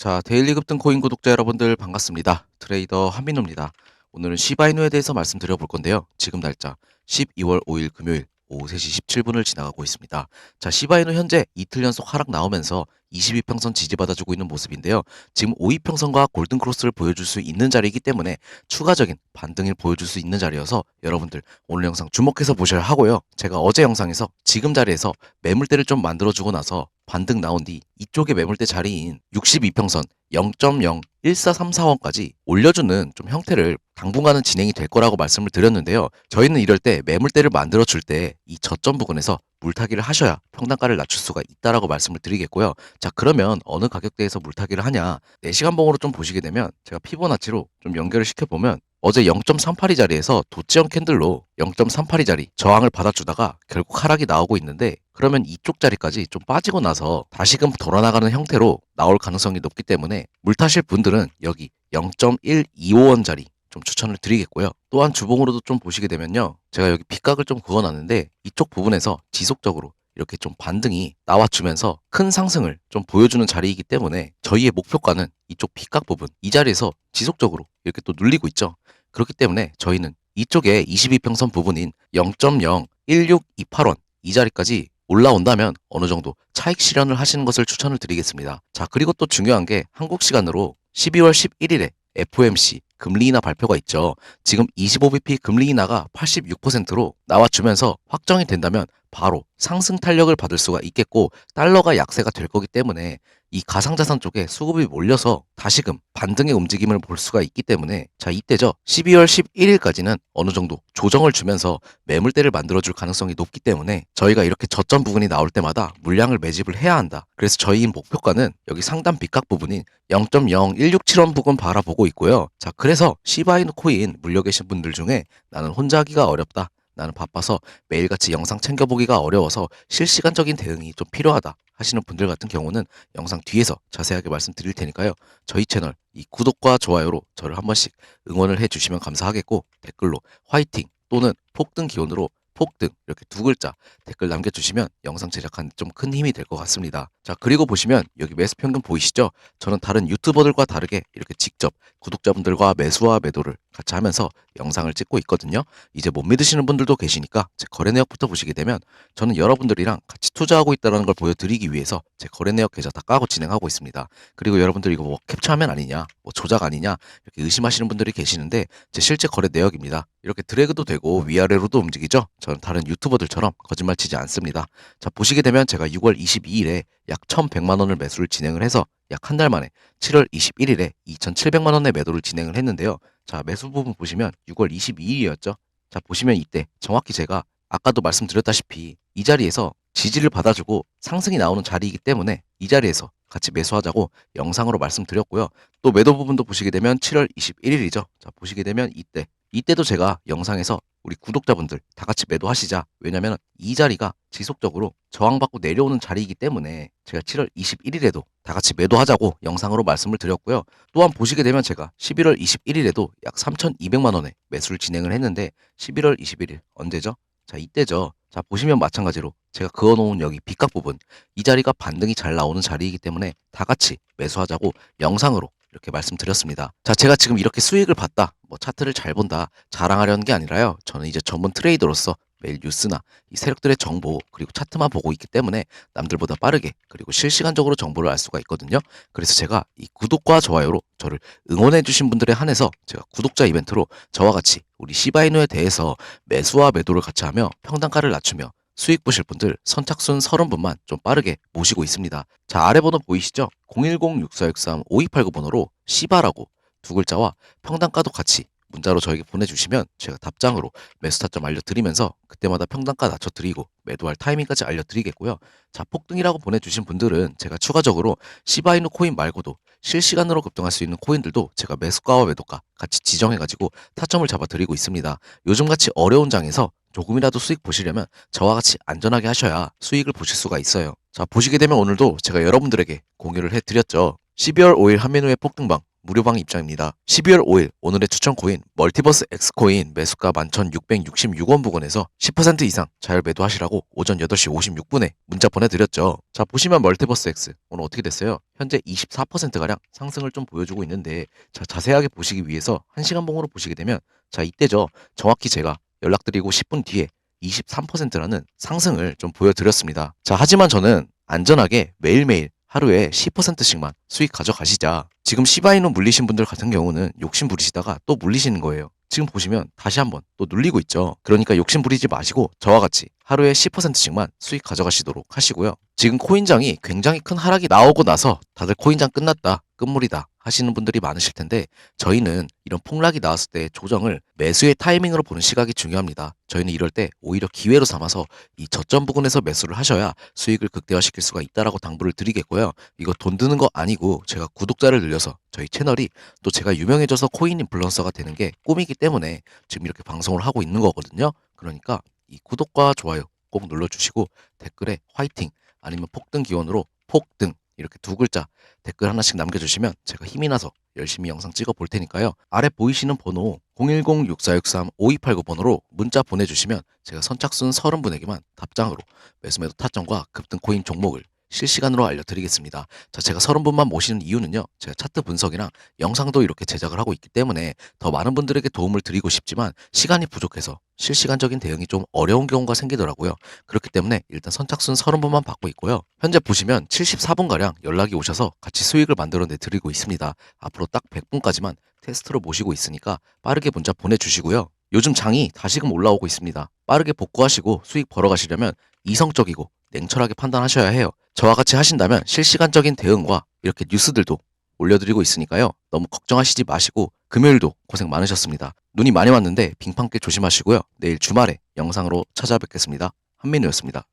자, 데일리 급등 코인 구독자 여러분들 반갑습니다. 트레이더 한민호입니다. 오늘은 시바이누에 대해서 말씀드려 볼 건데요. 지금 날짜 12월 5일 금요일 오후 3시 17분을 지나가고 있습니다. 자, 시바이누 현재 이틀 연속 하락 나오면서 22평선 지지받아주고 있는 모습인데요. 지금 52평선과 골든크로스를 보여줄 수 있는 자리이기 때문에 추가적인 반등을 보여줄 수 있는 자리여서 여러분들 오늘 영상 주목해서 보셔야 하고요. 제가 어제 영상에서 지금 자리에서 매물대를 좀 만들어주고 나서 반등 나온 뒤 이쪽의 매물대 자리인 62평선 0.01434원까지 올려주는 좀 형태를 당분간은 진행이 될 거라고 말씀을 드렸는데요. 저희는 이럴 때 매물대를 만들어 줄 때 이 저점 부근에서 물타기를 하셔야 평단가를 낮출 수가 있다라고 말씀을 드리겠고요. 자, 그러면 어느 가격대에서 물타기를 하냐? 4시간 봉으로 좀 보시게 되면 제가 피보나치로 좀 연결을 시켜 보면 어제 0.38이 자리에서 도치형 캔들로 0.38이 자리 저항을 받아주다가 결국 하락이 나오고 있는데 그러면 이쪽 자리까지 좀 빠지고 나서 다시금 돌아나가는 형태로 나올 가능성이 높기 때문에 물 타실 분들은 여기 0.125원 자리 좀 추천을 드리겠고요. 또한 주봉으로도 좀 보시게 되면요. 제가 여기 빗각을 좀 그어놨는데 이쪽 부분에서 지속적으로 이렇게 좀 반등이 나와주면서 큰 상승을 좀 보여주는 자리이기 때문에 저희의 목표가는 이쪽 빗각 부분 이 자리에서 지속적으로 이렇게 또 눌리고 있죠. 그렇기 때문에 저희는 이쪽에 22평선 부분인 0.01628원 이 자리까지 올라온다면 어느 정도 차익 실현을 하시는 것을 추천을 드리겠습니다. 자, 그리고 또 중요한 게 한국 시간으로 12월 11일에 FOMC 금리 인하 발표가 있죠. 지금 25bp 금리 인하가 86%로 나와주면서 확정이 된다면 바로 상승 탄력을 받을 수가 있겠고 달러가 약세가 될 거기 때문에 이 가상자산 쪽에 수급이 몰려서 다시금 반등의 움직임을 볼 수가 있기 때문에 자 이때죠. 12월 11일까지는 어느 정도 조정을 주면서 매물대를 만들어줄 가능성이 높기 때문에 저희가 이렇게 저점 부분이 나올 때마다 물량을 매집을 해야 한다. 그래서 저희 목표가는 여기 상단 빗각 부분인 0.0167원 부분 바라보고 있고요. 자 그래서 시바이누 코인 물려 계신 분들 중에 나는 혼자 하기가 어렵다 나는 바빠서 매일같이 영상 챙겨보기가 어려워서 실시간적인 대응이 좀 필요하다 하시는 분들 같은 경우는 영상 뒤에서 자세하게 말씀드릴 테니까요. 저희 채널 이 구독과 좋아요로 저를 한 번씩 응원을 해주시면 감사하겠고 댓글로 화이팅 또는 폭등 기원으로 폭등 이렇게 두 글자 댓글 남겨주시면 영상 제작하는 좀 큰 힘이 될 것 같습니다. 자 그리고 보시면 여기 매수 평균 보이시죠? 저는 다른 유튜버들과 다르게 이렇게 직접 구독자분들과 매수와 매도를 같이 하면서 영상을 찍고 있거든요. 이제 못 믿으시는 분들도 계시니까 제 거래 내역부터 보시게 되면 저는 여러분들이랑 같이 투자하고 있다는 걸 보여드리기 위해서 제 거래 내역 계좌 다 까고 진행하고 있습니다. 그리고 여러분들 이거 뭐 캡처하면 아니냐, 뭐 조작 아니냐 이렇게 의심하시는 분들이 계시는데 제 실제 거래 내역입니다. 이렇게 드래그도 되고 위아래로도 움직이죠. 저는 다른 유튜버들처럼 거짓말 치지 않습니다. 자 보시게 되면 제가 6월 22일에 약 1,100만 원을 매수를 진행을 해서 약 한 달 만에 7월 21일에 2,700만 원의 매도를 진행을 했는데요. 자, 매수 부분 보시면 6월 22일이었죠. 자, 보시면 이때 정확히 제가 아까도 말씀드렸다시피 이 자리에서 지지를 받아주고 상승이 나오는 자리이기 때문에 이 자리에서 같이 매수하자고 영상으로 말씀드렸고요. 또 매도 부분도 보시게 되면 7월 21일이죠. 자, 보시게 되면 이때 이때도 제가 영상에서 우리 구독자분들 다 같이 매도하시자. 왜냐면 이 자리가 지속적으로 저항받고 내려오는 자리이기 때문에 제가 7월 21일에도 다 같이 매도하자고 영상으로 말씀을 드렸고요. 또한 보시게 되면 제가 11월 21일에도 약 3,200만 원의 매수를 진행을 했는데 11월 21일 언제죠? 자, 이때죠. 자, 보시면 마찬가지로 제가 그어놓은 여기 빗각 부분 이 자리가 반등이 잘 나오는 자리이기 때문에 다 같이 매수하자고 영상으로 이렇게 말씀드렸습니다. 자, 제가 지금 이렇게 수익을 봤다, 뭐 차트를 잘 본다, 자랑하려는 게 아니라요. 저는 이제 전문 트레이더로서 매일 뉴스나 이 세력들의 정보 그리고 차트만 보고 있기 때문에 남들보다 빠르게 그리고 실시간적으로 정보를 알 수가 있거든요. 그래서 제가 이 구독과 좋아요로 저를 응원해 주신 분들에 한해서 제가 구독자 이벤트로 저와 같이 우리 시바이누에 대해서 매수와 매도를 같이 하며 평단가를 낮추며 수익 보실 분들 선착순 30분만 좀 빠르게 모시고 있습니다. 자, 아래 번호 보이시죠? 010-6463-5289 번호로 시바라고 두 글자와 평단가도 같이 문자로 저에게 보내주시면 제가 답장으로 매수 타점 알려드리면서 그때마다 평단가 낮춰드리고 매도할 타이밍까지 알려드리겠고요. 자, 폭등이라고 보내주신 분들은 제가 추가적으로 시바이누 코인 말고도 실시간으로 급등할 수 있는 코인들도 제가 매수가와 매도가 같이 지정해가지고 타점을 잡아드리고 있습니다. 요즘같이 어려운 장에서 조금이라도 수익 보시려면 저와 같이 안전하게 하셔야 수익을 보실 수가 있어요. 자, 보시게 되면 오늘도 제가 여러분들에게 공유를 해드렸죠. 12월 5일 한민우의 폭등방 무료방 입장입니다. 12월 5일 오늘의 추천 코인 멀티버스 X코인 매수가 11,666원 부근에서 10% 이상 자율 매도하시라고 오전 8시 56분에 문자 보내드렸죠. 자 보시면 멀티버스 X 오늘 어떻게 됐어요? 현재 24%가량 상승을 좀 보여주고 있는데 자 자세하게 보시기 위해서 1시간 봉으로 보시게 되면 자 이때죠. 정확히 제가 연락드리고 10분 뒤에 23%라는 상승을 좀 보여드렸습니다. 자, 하지만 저는 안전하게 매일매일 하루에 10%씩만 수익 가져가시자. 지금 시바이노 물리신 분들 같은 경우는 욕심 부리시다가 또 물리시는 거예요. 지금 보시면 다시 한번 또 눌리고 있죠. 그러니까 욕심 부리지 마시고 저와 같이 하루에 10%씩만 수익 가져가시도록 하시고요. 지금 코인장이 굉장히 큰 하락이 나오고 나서 다들 코인장 끝났다, 끝물이다 하시는 분들이 많으실 텐데 저희는 이런 폭락이 나왔을 때 조정을 매수의 타이밍으로 보는 시각이 중요합니다. 저희는 이럴 때 오히려 기회로 삼아서 이 저점 부근에서 매수를 하셔야 수익을 극대화시킬 수가 있다라고 당부를 드리겠고요. 이거 돈 드는 거 아니고 제가 구독자를 늘려서 저희 채널이 또 제가 유명해져서 코인 인플루언서가 되는 게 꿈이기 때문에 지금 이렇게 방송을 하고 있는 거거든요. 그러니까 이 구독과 좋아요 꼭 눌러주시고 댓글에 화이팅 아니면 폭등 기원으로 폭등 이렇게 두 글자 댓글 하나씩 남겨주시면 제가 힘이 나서 열심히 영상 찍어 볼 테니까요. 아래 보이시는 번호 010-6463-5289 번호로 문자 보내주시면 제가 선착순 30분에게만 답장으로 매수매도 타점과 급등 코인 종목을 실시간으로 알려드리겠습니다. 자, 제가 30분만 모시는 이유는요. 제가 차트 분석이랑 영상도 이렇게 제작을 하고 있기 때문에 더 많은 분들에게 도움을 드리고 싶지만 시간이 부족해서 실시간적인 대응이 좀 어려운 경우가 생기더라고요. 그렇기 때문에 일단 선착순 30분만 받고 있고요. 현재 보시면 74분가량 연락이 오셔서 같이 수익을 만들어내 드리고 있습니다. 앞으로 딱 100분까지만 테스트로 모시고 있으니까 빠르게 문자 보내주시고요. 요즘 장이 다시금 올라오고 있습니다. 빠르게 복구하시고 수익 벌어가시려면 이성적이고 냉철하게 판단하셔야 해요. 저와 같이 하신다면 실시간적인 대응과 이렇게 뉴스들도 올려드리고 있으니까요. 너무 걱정하시지 마시고 금요일도 고생 많으셨습니다. 눈이 많이 왔는데 빙판길 조심하시고요. 내일 주말에 영상으로 찾아뵙겠습니다. 한민우였습니다.